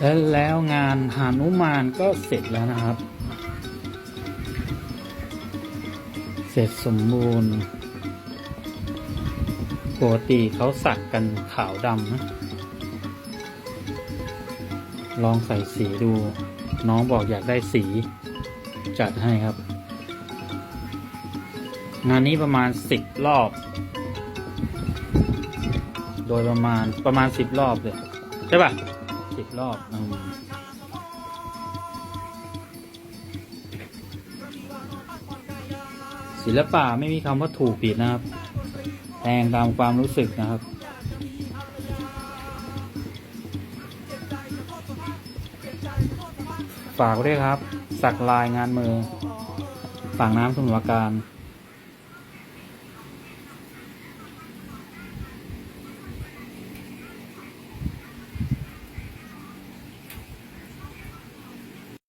และแล้วงานหานุมานก็เสร็จแล้วนะครับ เสร็จสมบูรณ์ปกติเขาสักกันขาวดำนะ ลองใส่สีดู น้องบอกอยากได้สีจัดให้ครับ งานนี้ประมาณสิบรอบ โดยประมาณประมาณสิบรอบเลย ใช่ป่ะ สิบรอบอืมศิลปะไม่มีคำว่าถูกผิดนะครับ แต่งตามความรู้สึกนะครับ ฝากไว้ด้วยครับ สักลายงานมือฝากน้ำสมุทรปราการ